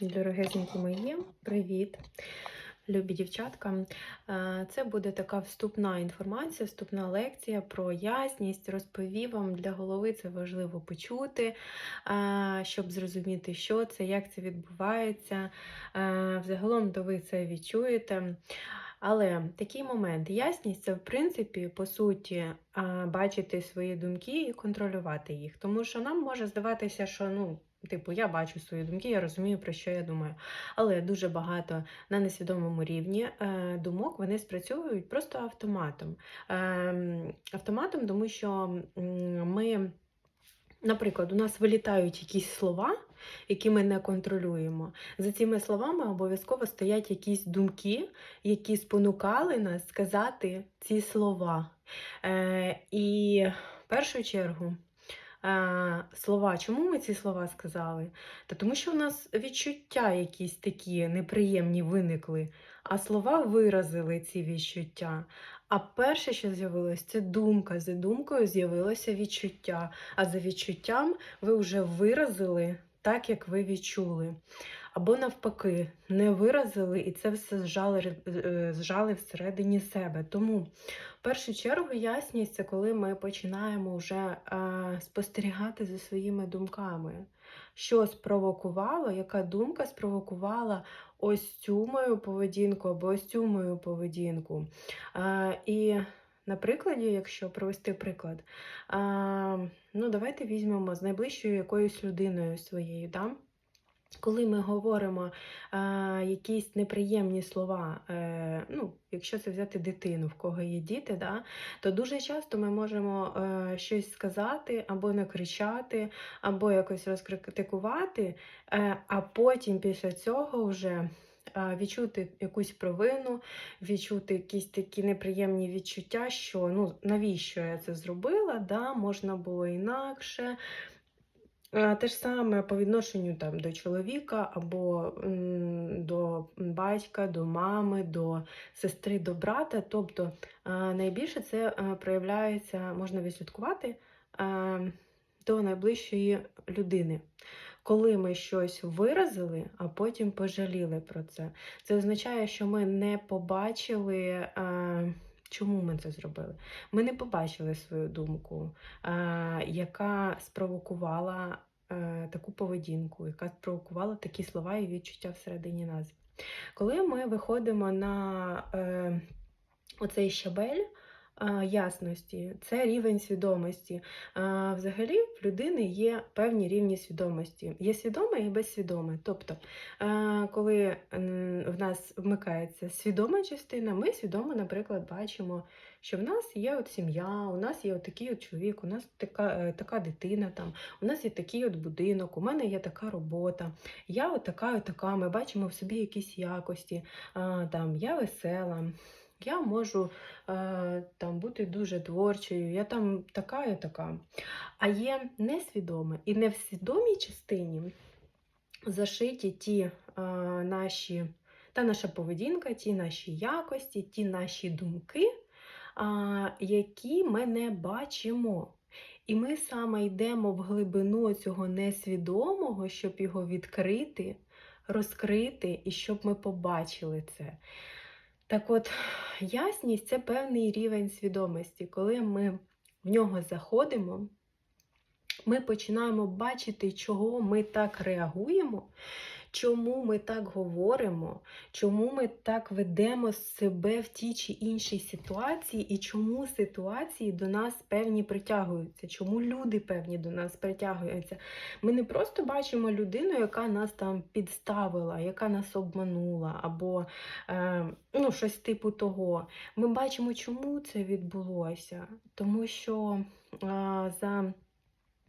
Дорогесенькі мої, привіт, любі дівчатка. Е, Це буде така вступна інформація, вступна лекція про ясність. Розповім вам для голови це важливо почути, е, щоб зрозуміти, що це, як це відбувається. Е, Взагалом, то ви це відчуєте. Але такий момент, ясність це в принципі по суті бачити свої думки і контролювати їх. Тому що нам може здаватися, що ну, типу, я бачу свої думки, я розумію, про що я думаю. Але дуже багато на несвідомому рівні е, думок вони спрацьовують просто автоматом. Е, автоматом, тому що ми. Наприклад, у нас вилітають якісь слова, які ми не контролюємо. За цими словами обов'язково стоять якісь думки, які спонукали нас сказати ці слова. Е, і в першу чергу. Е, Слова, чому ми ці слова сказали? Та тому що у нас відчуття якісь такі неприємні виникли, а слова виразили ці відчуття. А перше, що з'явилось, це думка. За думкою з'явилося відчуття. А за відчуттям ви вже виразили так, як ви відчули. Або навпаки, не виразили і це все зжали, е, зжали всередині себе. Тому, в першу чергу, ясність це коли ми починаємо вже е, спостерігати за своїми думками. Що спровокувало, яка думка спровокувала ось цю мою поведінку або ось цю мою поведінку. Е, і на прикладі, якщо провести приклад, а, ну давайте візьмемо з найближчою якоюсь людиною своєю. Да? Коли ми говоримо а, якісь неприємні слова, е, ну, якщо це взяти дитину, в кого є діти, да, то дуже часто ми можемо е, щось сказати або накричати, або якось розкритикувати, е, а потім після цього вже а, відчути якусь провину, відчути якісь такі неприємні відчуття, що ну, навіщо я це зробила, да, можна було інакше. Е, Те ж саме по відношенню там, до чоловіка або до батька, до мами, до сестри, до брата. Тобто е, найбільше це е, проявляється, можна відслідкувати до найближчої людини. Коли ми щось виразили, а потім пожаліли про це. Це означає, що ми не побачили. Чому ми це зробили? Ми не побачили свою думку, е, яка спровокувала е, таку поведінку, яка спровокувала такі слова і відчуття всередині нас. Коли ми виходимо на е, оцей щабель, ясності, це рівень свідомості. Взагалі в людини є певні рівні свідомості. Є свідоме і безсвідоме. Тобто, коли в нас вмикається свідома частина, ми свідомо, наприклад, бачимо, що в нас є от сім'я, у нас є от такий от чоловік, у нас така, е, така дитина, там, у нас є такий от будинок, у мене є така робота, я от така, от така, ми бачимо в собі якісь якості, там, я весела. Я можу е, там бути дуже творчою, я там така і така. А є несвідоме і не в свідомій частині зашиті ті е, наші, та наша поведінка, ті наші якості, ті наші думки, е, які ми не бачимо. І ми саме йдемо в глибину цього несвідомого, щоб його відкрити, розкрити і щоб ми побачили це. Так от, ясність це певний рівень свідомості. Коли ми в нього заходимо, ми починаємо бачити, чого ми так реагуємо, чому ми так говоримо, чому ми так ведемо себе в тій чи іншій ситуації, і чому ситуації до нас певні притягуються, чому люди певні до нас притягуються. Ми не просто бачимо людину, яка нас там підставила, яка нас обманула, або е, ну, щось типу того. Ми бачимо, чому це відбулося, тому що е, за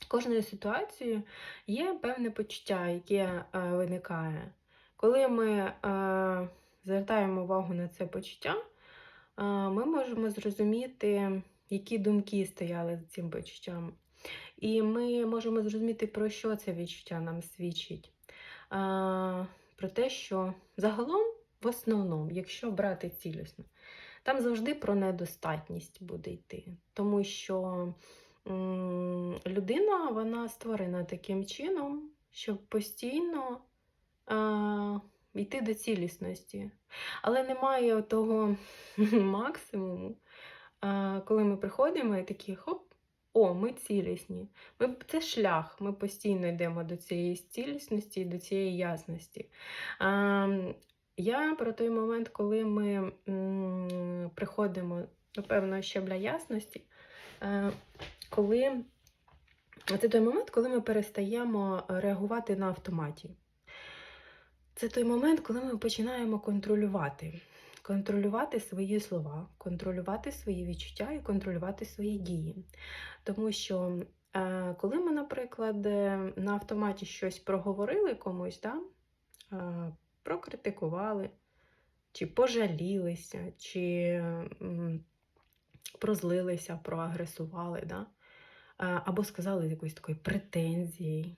кожною ситуацією є певне почуття, яке е, виникає. Коли ми е, звертаємо увагу на це почуття, е, ми можемо зрозуміти, які думки стояли за цим почуттям. І ми можемо зрозуміти, про що це відчуття нам свідчить. Е, про те, що загалом, в основному, якщо брати цілісно, там завжди про недостатність буде йти. Тому що людина вона створена таким чином, щоб постійно а, йти до цілісності. Але немає того максимуму, а, коли ми приходимо і такі хоп, о, ми цілісні. Ми, це шлях, ми постійно йдемо до цієї цілісності і до цієї ясності. А, я про той момент, коли ми м, приходимо до певного щебля ясності, е, коли це той момент, коли ми перестаємо реагувати на автоматі. Це той момент, коли ми починаємо контролювати. Контролювати свої слова, контролювати свої відчуття і контролювати свої дії. Тому що, е, коли ми, наприклад, е, на автоматі щось проговорили комусь, да? е, прокритикували, чи пожалілися, чи прозлилися, проагресували, да? Або сказали з якоюсь такою претензією.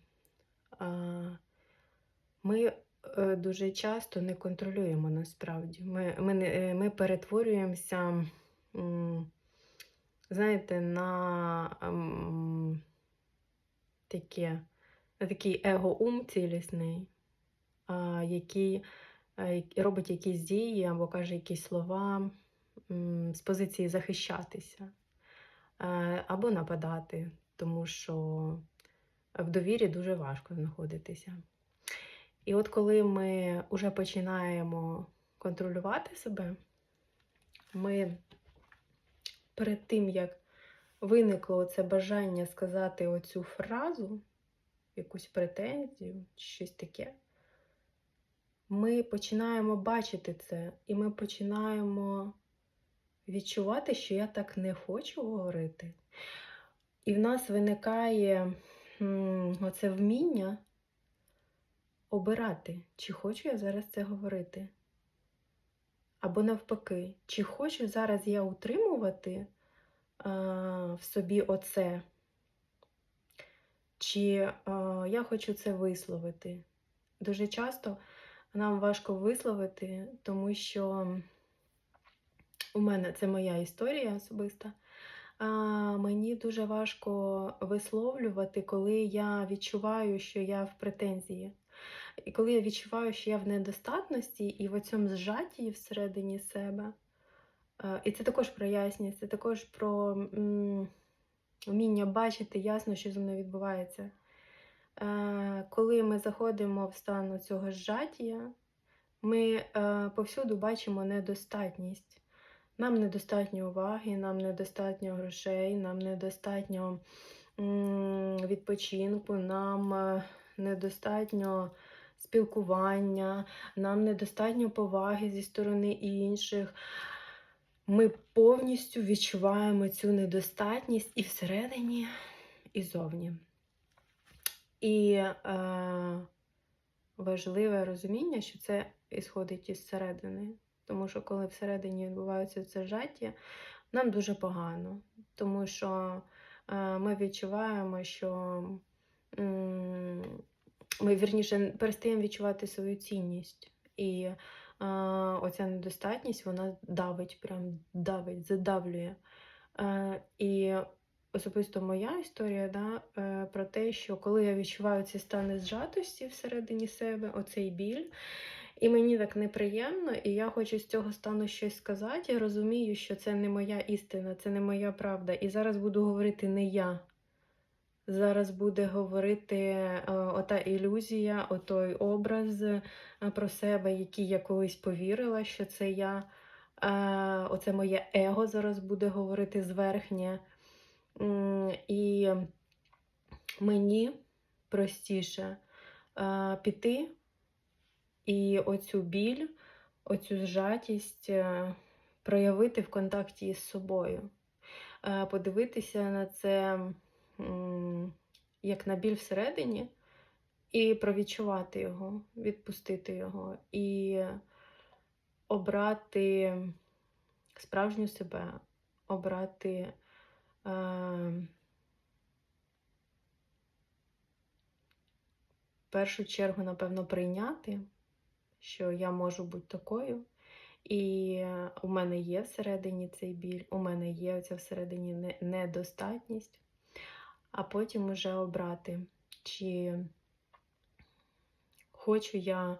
Ми е, дуже часто не контролюємо насправді. Ми, ми, е, ми перетворюємося, знаєте, на таке, на такий его-ум цілісний, який е, робить якісь дії або каже якісь слова з позиції захищатися або нападати, тому що в довірі дуже важко знаходитися. І от коли ми вже починаємо контролювати себе, ми перед тим, як виникло це бажання сказати оцю фразу, якусь претензію, щось таке, ми починаємо бачити це, і ми починаємо відчувати, що я так не хочу говорити. І в нас виникає оце вміння обирати, чи хочу я зараз це говорити. Або навпаки, чи хочу зараз я утримувати а, в собі оце, чи а, я хочу це висловити. Дуже часто нам важко висловити, тому що у мене це моя історія особиста. А, мені дуже важко висловлювати, коли я відчуваю, що я в претензії. І коли я відчуваю, що я в недостатності і в цьому зжатті всередині себе. І це також про ясність, це також про м, вміння бачити ясно, що зі мною відбувається. Коли ми заходимо в стан цього зжаття, ми е, повсюду бачимо недостатність. Нам недостатньо уваги, нам недостатньо грошей, нам недостатньо відпочинку, нам е, недостатньо спілкування, нам недостатньо поваги зі сторони інших. Ми повністю відчуваємо цю недостатність і всередині, і зовні. І е, важливе розуміння, що це ісходить із середини. Тому що коли всередині відбувається це жаття, нам дуже погано. Тому що е, ми відчуваємо, що ми вірніше перестаємо відчувати свою цінність. І е, оця недостатність вона давить, прям давить, задавлює. Е, і особисто моя історія да, про те, що коли я відчуваю ці стани зжатості всередині себе, оцей біль, і мені так неприємно, і я хочу з цього стану щось сказати. Я розумію, що це не моя істина, це не моя правда. І зараз буду говорити не я. Зараз буде говорити е, ота ілюзія, отой образ е, про себе, який я колись повірила, що це я. Е, оце моє его зараз буде говорити зверхнє. І мені простіше піти і оцю біль, оцю зжатість е, проявити в контакті із собою, Е, подивитися на це як на біль всередині, і провідчувати його, відпустити його, і обрати справжню себе, обрати. Е, в першу чергу, напевно, прийняти, що я можу бути такою. І у мене є всередині цей біль, у мене є оця всередині недостатність, а потім уже обрати, чи хочу я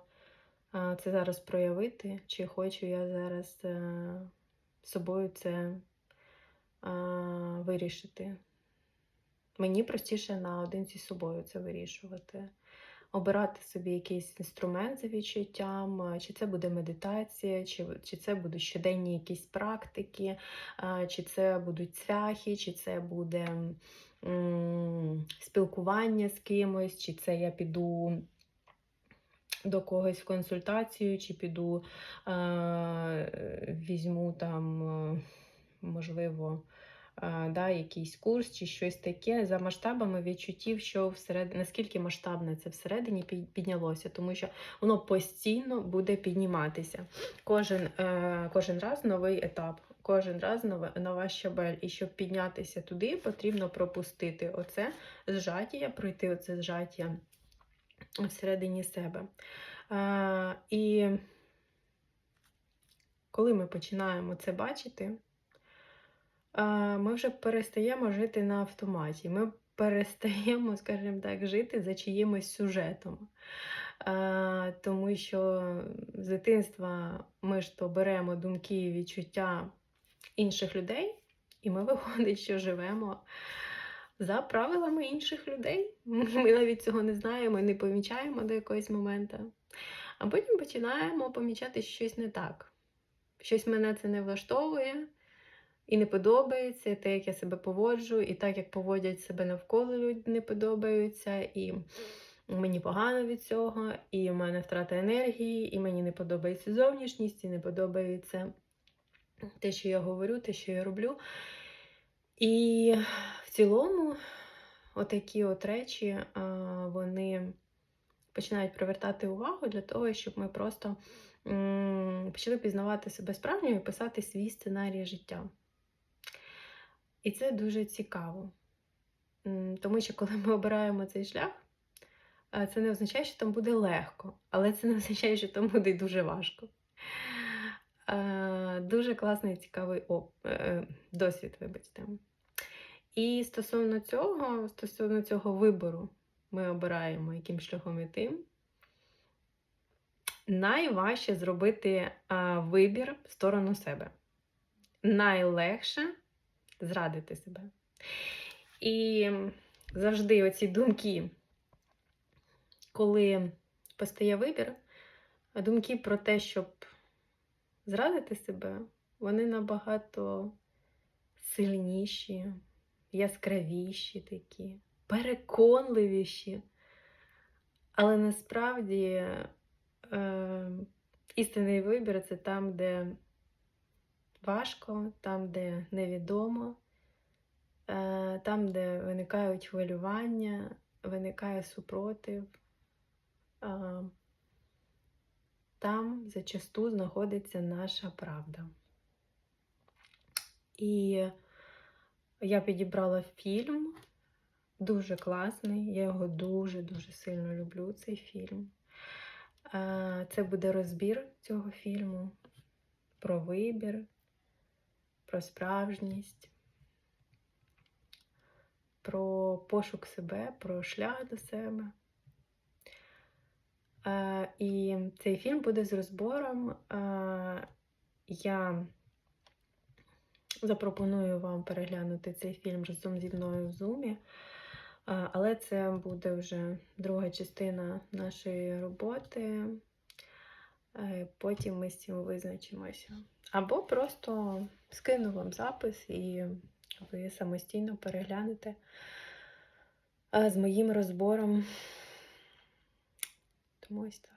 е, це зараз проявити, чи хочу я зараз е, собою це е, вирішити. Мені простіше наодинці з собою це вирішувати. Обирати собі якийсь інструмент за відчуттям, е, чи це буде медитація, чи, чи це будуть щоденні якісь практики, е, чи це будуть цвяхи, чи це буде спілкування з кимось, чи це я піду до когось в консультацію, чи піду е, візьму там, е, можливо, да, якийсь курс чи щось таке за масштабами відчуттів, що всередині, наскільки масштабне це всередині піднялося, тому що воно постійно буде підніматися. Кожен, е, кожен раз новий етап. Кожен раз нова, щабель. І щоб піднятися туди, потрібно пропустити оце зжаття, пройти оце зжаття всередині себе. І коли ми починаємо це бачити, ми вже перестаємо жити на автоматі. Ми перестаємо, скажімо так, жити за чиїмось сюжетом. Тому що з дитинства ми ж то беремо думки і відчуття інших людей, і ми виходить, що живемо за правилами інших людей. Ми навіть цього не знаємо, не помічаємо до якогось моменту. А потім починаємо помічати що щось не так. Щось мене це не влаштовує і не подобається, і те, як я себе поводжу, і так, як поводять себе навколо люди, не подобаються, і мені погано від цього, і в мене втрата енергії, і мені не подобається зовнішність, і не подобається те, що я говорю, те, що я роблю. І в цілому, отакі от речі, вони починають привертати увагу для того, щоб ми просто почали пізнавати себе справжньо і писати свій сценарій життя. І це дуже цікаво. Тому що коли ми обираємо цей шлях, це не означає, що там буде легко, але це не означає, що там буде дуже важко. Е, Дуже класний і цікавий е, досвід, вибачте. І стосовно цього, стосовно цього вибору, ми обираємо, яким шляхом іти. Найважче зробити вибір в сторону себе. Найлегше зрадити себе. І завжди оці думки, коли постає вибір, думки про те, щоб зрадити себе, вони набагато сильніші, яскравіші такі, переконливіші. Але насправді е, істинний вибір це там, де важко, там, де невідомо, е, там, де виникають хвилювання, виникає супротив. Е, там зачасту знаходиться наша правда. І я підібрала фільм, дуже класний, я його дуже-дуже сильно люблю, цей фільм. Е, Це буде розбір цього фільму про вибір, про справжність, про пошук себе, про шлях до себе. Е, І цей фільм буде з розбором. Е, Я запропоную вам переглянути цей фільм разом зі мною в Зумі. Е, Але це буде вже друга частина нашої роботи. Потім ми з цим визначимося. Або просто скину вам запис, і ви самостійно переглянете е, з моїм розбором. Тому ось так.